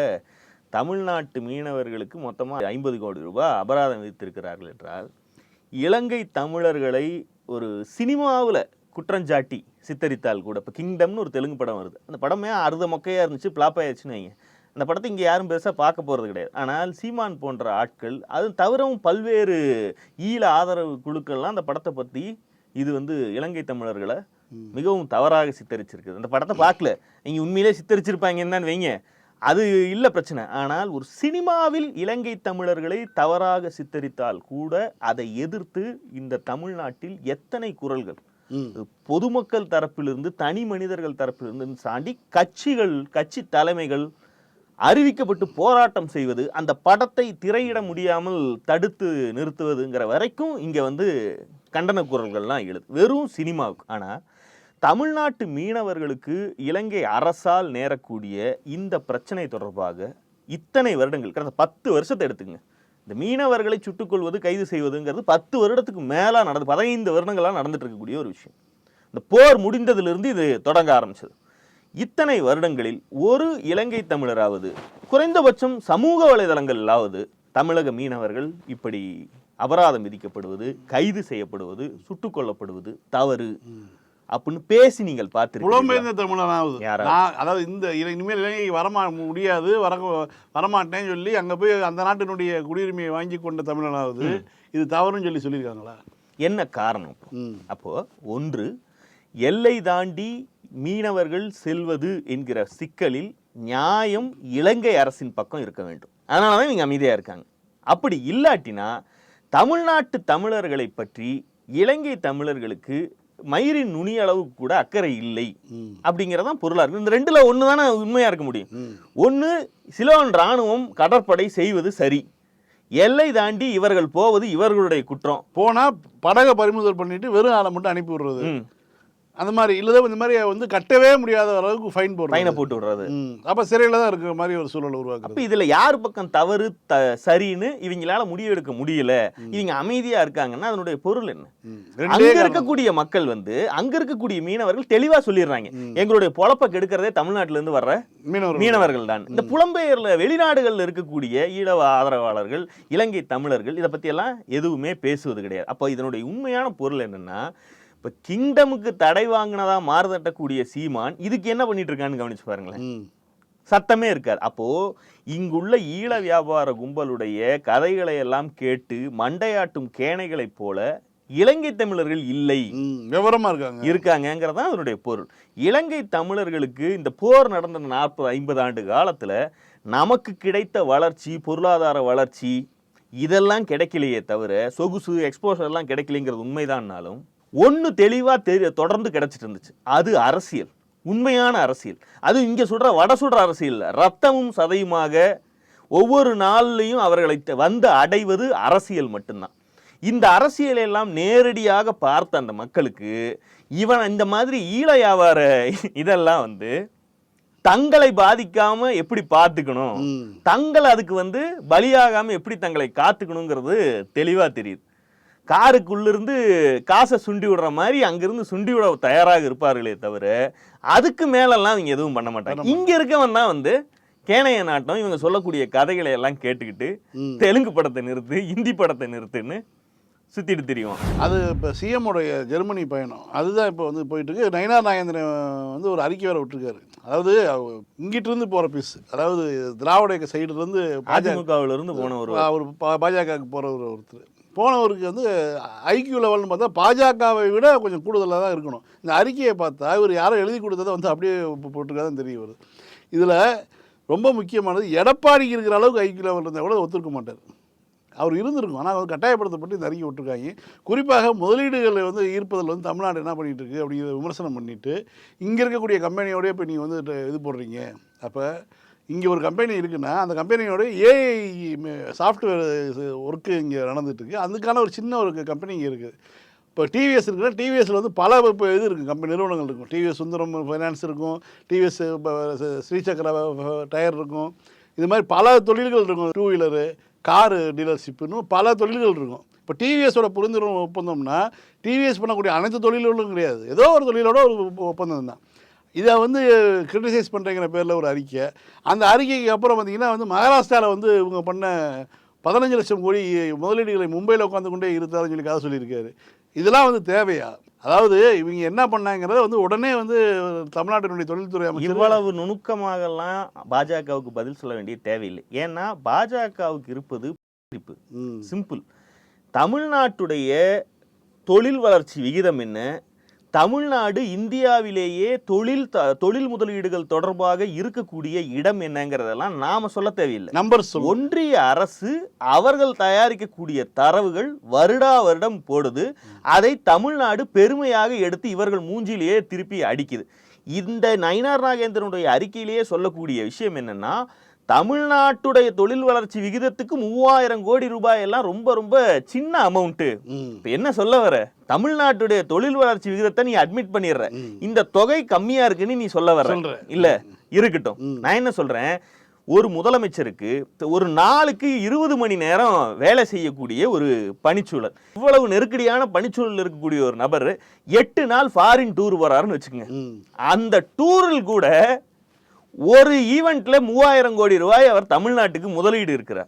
[SPEAKER 2] தமிழ்நாட்டு மீனவர்களுக்கு மொத்தமாக ஐம்பது கோடி ரூபாய் அபராதம் விதித்திருக்கிறார்கள் என்றால் இலங்கை தமிழர்களை ஒரு சினிமாவில் குற்றஞ்சாட்டி சித்தரித்தால் கூட. இப்போ கிங்டம்னு ஒரு தெலுங்கு படம் வருது. அந்த படமே அறுத மொக்கையாக இருந்துச்சு ஃப்ளாப் ஆயிடுச்சுன்னு வைங்க. அந்த படத்தை இங்கே யாரும் பெருசாக பார்க்க போகிறது கிடையாது. ஆனால் சீமான் போன்ற ஆட்கள் அது தவிரவும் பல்வேறு ஈழ ஆதரவு குழுக்கள்லாம் அந்த படத்தை பற்றி இது வந்து இலங்கை தமிழர்களை மிகவும் தவறாக சித்தரிச்சிருக்குது. அந்த படத்தை பார்க்கல. நீங்கள் உண்மையிலே சித்தரிச்சிருப்பாங்கன்னு தான் வைங்க. அது இல்லை பிரச்சனை. ஆனால் ஒரு சினிமாவில் இலங்கை தமிழர்களை தவறாக சித்தரித்தால் கூட அதை எதிர்த்து இந்த தமிழ்நாட்டில் எத்தனை குரல்கள்? பொதுமக்கள் தரப்பிலிருந்து தனி மனிதர்கள் தரப்பிலிருந்து தாண்டி கட்சிகள் கட்சி தலைமைகள் அறிவிக்கப்பட்டு போராட்டம் செய்வது அந்த படத்தை திரையிட முடியாமல் தடுத்து நிறுத்துவதுங்கிற வரைக்கும் இங்கே வந்து கண்டன குரல்கள்லாம் எழுது வெறும் சினிமாவுக்கு. ஆனால் தமிழ்நாட்டு மீனவர்களுக்கு இலங்கை அரசால் நேரக்கூடிய இந்த பிரச்சனை தொடர்பாக இத்தனை வருடங்கள் கடந்த பத்து வருஷத்தை எடுத்துங்க இந்த மீனவர்களை சுட்டுக்கொள்வது கைது செய்வதுங்கிறது பத்து வருடத்துக்கு மேலாக நடந்து பதினைந்து வருடங்களாக நடந்துட்டு இருக்கக்கூடிய ஒரு விஷயம். இந்த போர் முடிந்ததிலிருந்து இது தொடங்க ஆரம்பிச்சது. இத்தனை வருடங்களில் ஒரு இலங்கை தமிழராவது குறைந்தபட்சம் சமூக வலைதளங்களிலாவது தமிழக மீனவர்கள் இப்படி அபராதம் விதிக்கப்படுவது கைது செய்யப்படுவது சுட்டுக்கொல்லப்படுவது தவறு. அப்படின்னு பேசி நீங்கள் பார்த்திருக்கீங்களா
[SPEAKER 3] புலம்பெயர்ந்த தமிழனாவது அதாவது இந்த இனிமேல் இலங்கைக்கு வரமா முடியாது. வர வரமாட்டேன்னு சொல்லி அங்கே போய் அந்த நாட்டினுடைய குடியுரிமையை வாங்கி கொண்ட தமிழனாவது இது தவறுன்னு சொல்லி சொல்லியிருக்காங்களா?
[SPEAKER 2] என்ன காரணம்? அப்போ ஒன்று எல்லை தாண்டி மீனவர்கள் செல்வது என்கிற சிக்கலில் நியாயம் இலங்கை அரசின் பக்கம் இருக்க வேண்டும். அதனால தான் இவங்க அமைதியாக இருக்காங்க. அப்படி இல்லாட்டினா தமிழ்நாட்டு தமிழர்களை பற்றி இலங்கை தமிழர்களுக்கு மயிரின் நுனி அளவுக்கு கூட அக்கறை இல்லை. அப்படிங்கிறதான் பொருளாக இருக்கு. இந்த ரெண்டுல ஒன்று தானே உண்மையாக இருக்க முடியும்? ஒன்று சிலோன் ராணுவம் கடற்படை செய்வது சரி. எல்லை தாண்டி இவர்கள் போவது இவர்களுடைய குற்றம்.
[SPEAKER 3] போனா படகை பறிமுதல் பண்ணிட்டு வெறும் ஆளை மட்டும் அனுப்பி விடுறது. அந்த மாதிரி இல்லதோ இந்த மாதிரி வந்து கட்டவே முடியாத அளவுக்கு ஃபைன் போடுறது.
[SPEAKER 2] பையனை போட்டு விடுறது.
[SPEAKER 3] அப்ப சிறையில தான் இருக்கிற மாதிரி ஒரு சூழல்
[SPEAKER 2] அப்ப
[SPEAKER 3] உருவாக்குறது
[SPEAKER 2] இதுல யார் பக்கம் தவறு த சரின்னு இவங்களால முடிவெடுக்க முடியல. இவங்க அமைதியா இருக்காங்கன்னா அதனுடைய பொருள் என்ன. அங்க. இருக்கக்கூடிய மக்கள் வந்து அங்க இருக்கக்கூடிய மீனவர்கள் தெளிவா சொல்லிடுறாங்க. எங்களுடைய பொழப்ப கெடுக்கிறதே தமிழ்நாட்டுல இருந்து வர்ற
[SPEAKER 3] மீனவர்கள்.
[SPEAKER 2] மீனவர்கள் தான். இந்த புலம்பெயர்ல வெளிநாடுகள்ல இருக்கக்கூடிய ஈழவ ஆதரவாளர்கள் இலங்கை தமிழர்கள் இதை பத்தி எல்லாம் எதுவுமே பேசுவது கிடையாது. அப்போ இதனுடைய உண்மையான பொருள் என்னன்னா இப்ப கிங்டமுக்கு தடை வாங்கினதா மாறுதட்டக்கூடிய சீமான் இதுக்கு என்ன பண்ணிட்டு இருக்கான்னு கவனிச்சு பாருங்களேன். சத்தமே இருக்காது அப்போ இங்குள்ள ஈழ வியாபார கும்பலுடைய கதைகளை எல்லாம் கேட்டு மண்டையாட்டும் கேனைகளைப் போல இலங்கை தமிழர்கள் இல்லை.
[SPEAKER 3] விவரமா இருக்காங்க
[SPEAKER 2] இருக்காங்கங்கிறது தான் அதனுடைய பொருள் இலங்கை தமிழர்களுக்கு இந்த போர் நடந்த நாற்பது ஐம்பது ஆண்டு காலத்துல நமக்கு கிடைத்த வளர்ச்சி பொருளாதார வளர்ச்சி இதெல்லாம் கிடைக்கலையே தவிர சொகுசு எக்ஸ்போஷர் எல்லாம் கிடைக்கலைங்கிறது உண்மைதான்னாலும் ஒன்று தெளிவாக தெரி தொடர்ந்து கிடைச்சிட்டு இருந்துச்சு. அது அரசியல். உண்மையான அரசியல். அது இங்கே சுடுற வட சுடுற அரசியல். ரத்தமும் சதையுமாக ஒவ்வொரு நாள்லையும் அவர்களை வந்து அடைவது அரசியல் மட்டும்தான். இந்த அரசியலை எல்லாம் நேரடியாக பார்த்த அந்த மக்களுக்கு இவன் இந்த மாதிரி ஈழ வியாபார இதெல்லாம் வந்து தங்களை பாதிக்காம எப்படி பார்த்துக்கணும். தங்கள் அதுக்கு வந்து பலியாகாம எப்படி தங்களை காத்துக்கணுங்கிறது தெளிவா தெரியுது. காருக்குள்ளிருந்து காசை சுண்டி விடுற மாதிரி அங்கிருந்து சுண்டி விட தயாராக இருப்பார்களே தவிர அதுக்கு மேலெல்லாம் இவங்க எதுவும் பண்ண மாட்டாங்க. இங்க இருக்கவன் தான் வந்து கேனைய நாட்டம் இவங்க சொல்லக்கூடிய கதைகளை எல்லாம் கேட்டுக்கிட்டு. தெலுங்கு படத்தை நிறுத்து இந்தி படத்தை நிறுத்துன்னு சுத்திட்டு தெரியும்
[SPEAKER 3] அது இப்போ சிஎம்முடைய ஜெர்மனி பயணம். அதுதான் இப்போ வந்து போயிட்டு இருக்கு நயினார் நாகேந்திரன் வந்து ஒரு அறிக்கை வேற விட்டுருக்காரு. அதாவது அவ- இங்கிட்டு இருந்து போற பீஸ் அதாவது திராவிட இயக்க சைடுல இருந்து பாஜக
[SPEAKER 2] அதிமுகவில இருந்து போன ஒரு
[SPEAKER 3] அவர் பாஜகவுக்கு போறவர் ஒருத்தர். போனவருக்கு வந்து ஐக்கியூ லெவல்னு பார்த்தா பாஜகவை விட கொஞ்சம் கூடுதலாக தான் இருக்கணும். இந்த அறிக்கையை பார்த்தா இவர் யாரோ எழுதி கொடுத்ததை வந்து அப்படியே போட்டிருக்காதான் தெரிய வருது. இதில் ரொம்ப முக்கியமானது எடப்பாடிக்கு இருக்கிற அளவுக்கு ஐக்கியூ லெவல் இருந்தால் கூட ஒத்துருக்க மாட்டார். அவர் இருந்திருக்கும். ஆனால் அவர் கட்டாயப்படுத்தப்பட்டு இந்த அறிக்கை விட்டுருக்காங்க. குறிப்பாக முதலீடுகளை வந்து ஈர்ப்பதில் வந்து தமிழ்நாடு என்ன பண்ணிட்டு இருக்கு அப்படிங்கிற விமர்சனம் பண்ணிவிட்டு இங்கே இருக்கக்கூடிய கம்பெனியோடய இப்போ நீங்கள் வந்து இது போடுறீங்க. அப்போ இங்கே ஒரு கம்பெனி இருக்குன்னா அந்த கம்பெனியோட ஏஐ சாஃப்ட்வேர் ஒர்க்கு இங்கே நடந்துகிட்ருக்கு அதுக்கான ஒரு சின்ன ஒரு கம்பெனி இங்கே இருக்குது இப்போ டிவிஎஸ் இருக்குன்னா டிவிஎஸில் வந்து பல இப்போ இது இருக்குது கம்பெனி நிறுவனங்கள் இருக்கும். டிவிஎஸ் சுந்தரம் ஃபைனான்ஸ் இருக்கும். டிவிஎஸ் ஸ்ரீசக்கர டயர் இருக்கும். இது மாதிரி பல தொழில்கள் இருக்கும். டூ வீலரு காரு டீலர்ஷிப்புன்னு பல தொழில்கள் இருக்கும். இப்போ டிவிஎஸோட புரிந்துணர்வு ஒப்பந்தம்னா டிவிஎஸ் பண்ணக்கூடிய அனைத்து தொழில்களும் கிடையாது. ஏதோ ஒரு தொழிலோட ஒரு ஒப்பந்தம் தான் இதை வந்து கிரிட்டிசைஸ் பண்ணுறங்கிற பேரில் ஒரு அறிக்கை. அந்த அறிக்கைக்கு அப்புறம் பார்த்தீங்கன்னா வந்து மகாராஷ்டிராவில் வந்து இவங்க பண்ண பதினஞ்சு லட்சம் கோடி முதலீடுகளை மும்பையில் உட்காந்து கொண்டே இருத்தாருன்னு சொல்லி கதை சொல்லியிருக்காரு. இதெல்லாம் வந்து தேவையா? அதாவது இவங்க என்ன பண்ணாங்கிறத வந்து உடனே வந்து தமிழ்நாட்டினுடைய தொழில்துறை அமைச்சர்
[SPEAKER 2] இவ்வளவு நுணுக்கமாகலாம் பாஜகவுக்கு பதில் சொல்ல வேண்டிய தேவையில்லை. ஏன்னா பாஜகவுக்கு இருப்பது
[SPEAKER 3] ம்.
[SPEAKER 2] சிம்பிள் தமிழ்நாட்டுடைய தொழில் வளர்ச்சி விகிதம் என்ன? தமிழ்நாடு இந்தியாவிலேயே தொழில் த- தொழில் முதலீடுகள் தொடர்பாக இருக்கக்கூடிய இடம் என்னங்கிறதெல்லாம் நாம சொல்ல தேவையில்லை.
[SPEAKER 3] நம்பர்
[SPEAKER 2] ஒன்றிய அரசு அவர்கள் தயாரிக்கக்கூடிய தரவுகள் வருடா வருடம் போடுது. அதை தமிழ்நாடு பெருமையாக எடுத்து இவர்கள் மூஞ்சிலேயே திருப்பி அடிக்குது. இந்த நயினார் நாகேந்திரனுடைய அறிக்கையிலேயே சொல்லக்கூடிய விஷயம் என்னன்னா தமிழ்நாட்டுடைய தொழில் வளர்ச்சி விகிதத்துக்கு மூவாயிரம் கோடி ரூபாய் எல்லாம் ரொம்ப ரொம்ப சின்ன அமௌண்ட்டு என்ன சொல்ல வர? தமிழ்நாட்டுடைய தொழில் வளர்ச்சி விகிதத்தை நீ அட்மிட் பண்ணிடுற. இந்த தொகை கம்மியா இருக்குன்னு நீ சொல்ல வர. இல்ல இருக்கட்டும். நான் என்ன சொல்றேன்? ஒரு முதலமைச்சருக்கு ஒரு நாளுக்கு இருபது மணி நேரம் வேலை செய்யக்கூடிய ஒரு பணிச்சூழல். இவ்வளவு நெருக்கடியான பணிச்சூழல் இருக்கக்கூடிய ஒரு நபர் எட்டு நாள் ஃபாரின் டூர் போறாருன்னு வச்சுக்கோங்க. அந்த டூரில் கூட ஒரு ஈவெண்ட்டில் மூவாயிரம் கோடி ரூபாய் அவர் தமிழ்நாட்டுக்கு முதலீடு இருக்கிறார்.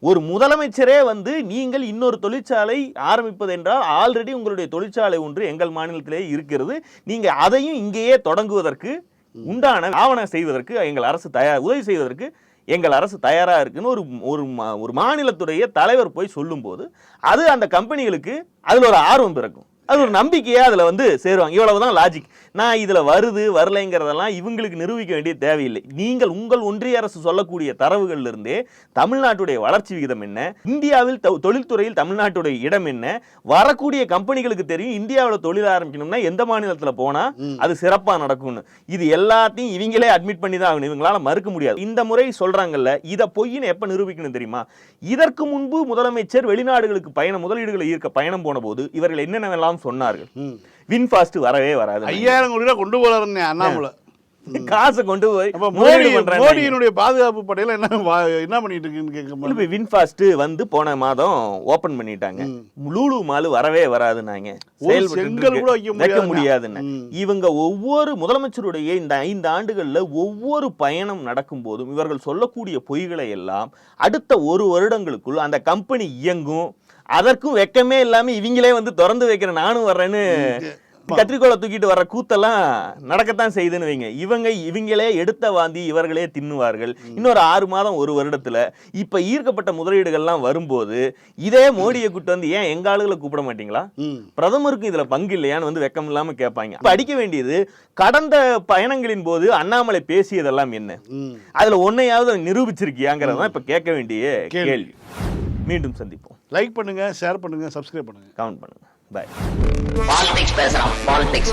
[SPEAKER 2] ஒரு முதலமைச்சரே வந்து நீங்கள் இன்னொரு தொழிற்சாலை ஆரம்பிப்பது என்றால் ஆல்ரெடி உங்களுடைய தொழிற்சாலை ஒன்று எங்கள் மாநிலத்திலே இருக்கிறது. நீங்கள் அதையும் இங்கேயே தொடங்குவதற்கு உண்டான ஆவணம் செய்வதற்கு எங்கள் அரசு தயார் உதவி செய்வதற்கு எங்கள் அரசு தயாராக இருக்குன்னு ஒரு ஒரு மா- ஒரு மாநிலத்துடைய தலைவர் போய் சொல்லும்போது அது அந்த கம்பெனிகளுக்கு அதில் ஒரு ஆர்வம் பிறக்கும். அது ஒரு நம்பிக்கையா அதுல வந்து சேருவாங்க. இவ்வளவுதான் லாஜிக் நான் இதுல வருது வரலைங்கிறதெல்லாம் இவங்களுக்கு நிரூபிக்க வேண்டிய தேவையில்லை. நீங்கள் உங்கள் ஒன்றிய அரசு சொல்லக்கூடிய தரவுகள்ல இருந்தே தமிழ்நாட்டுடைய வளர்ச்சி விகிதம் என்ன? இந்தியாவில் தொழில்துறையில் தமிழ்நாட்டுடைய இடம் என்ன? வரக்கூடிய கம்பெனிகளுக்கு தெரியும் இந்தியாவில் தொழில் ஆரம்பிக்கணும்னா எந்த மாநிலத்துல போனா அது சிறப்பா நடக்கும்னு. இது எல்லாத்தையும் இவங்களே அட்மிட் பண்ணி தான் ஆகணும். இவங்களால மறுக்க முடியாது. இந்த முறை சொல்றாங்கல்ல இத பொய்ன்னு எப்ப நிரூபிக்கணும் தெரியுமா? இதற்கு முன்பு முதலமைச்சர் வெளிநாடுகளுக்கு பயணம் முதலீடுகளை ஈர்க்க பயணம் போன போது இவர்கள் என்னென்னவெல்லாம் சொன்னார்கள். வின்ஃபாஸ்ட் வரவே வராது.
[SPEAKER 3] ஐயாயிரம் கோடி ரூபா கொண்டு போறாருன்னு அண்ணாமலை.
[SPEAKER 2] காசை கொண்டு போய்
[SPEAKER 3] மோடி மோடியினுடைய பாதுகாப்பு படையில என்ன என்ன பண்ணிட்டு இருக்குன்னு கேட்க
[SPEAKER 2] இப்ப வின்ஃபாஸ்ட் வந்து போன மாதம் ஓபன் பண்ணிட்டாங்க. லூலு மாலு வரவே செயல்பட்டுட்டு
[SPEAKER 3] செங்கல் கூட. வைக்க.
[SPEAKER 2] முடியாதுன்னு. இவங்க ஒவ்வொரு முதலமைச்சருடைய இந்த ஐந்து ஆண்டுகள்ல ஒவ்வொரு பயணம் நடக்கும் போதும் இவர்கள் சொல்லக்கூடிய பொய்களை எல்லாம் அடுத்த ஒரு வருடங்களுக்குள் அந்த கம்பெனி இயங்கும். அதற்கும் வெக்கமே இல்லாம இவங்களே வந்து திறந்து வைக்கிற நானும் வர்றேன்னு கத்திரிக்கோலை தூக்கிட்டு வர்ற கூத்தெல்லாம் நடக்கத்தான் செய்யுதுன்னு வைங்க. இவங்க இவங்களே எடுத்த வாந்தி இவர்களே தின்னுவார்கள். இன்னொரு ஆறு மாதம் ஒரு வருடத்துல இப்ப ஈர்க்கப்பட்ட முதலீடுகள்லாம் வரும்போது இதே மோடியை கூட்டு வந்து ஏன் எங்க ஆளுகளை கூப்பிட மாட்டீங்களா?
[SPEAKER 3] ம்.
[SPEAKER 2] பிரதமருக்கு இதுல பங்கு இல்லையான்னு வந்து வெக்கம் இல்லாம கேட்பாங்க. இப்ப அடிக்க வேண்டியது கடந்த பயணங்களின் போது அண்ணாமலை பேசியதெல்லாம் என்ன. அதுல ஒன்னையாவது நிரூபிச்சிருக்கியாங்கிறதான் இப்ப கேட்க வேண்டிய. கேள்வி. மீண்டும் சந்திப்போம்.
[SPEAKER 3] லைக் பண்ணுங்க ஷேர் பண்ணுங்க சப்ஸ்கிரைப் பண்ணுங்க.
[SPEAKER 2] கமெண்ட் பண்ணுங்க. பாய்
[SPEAKER 1] பாலிடிக்ஸ் பேசுறான் பாலிடிக்ஸ்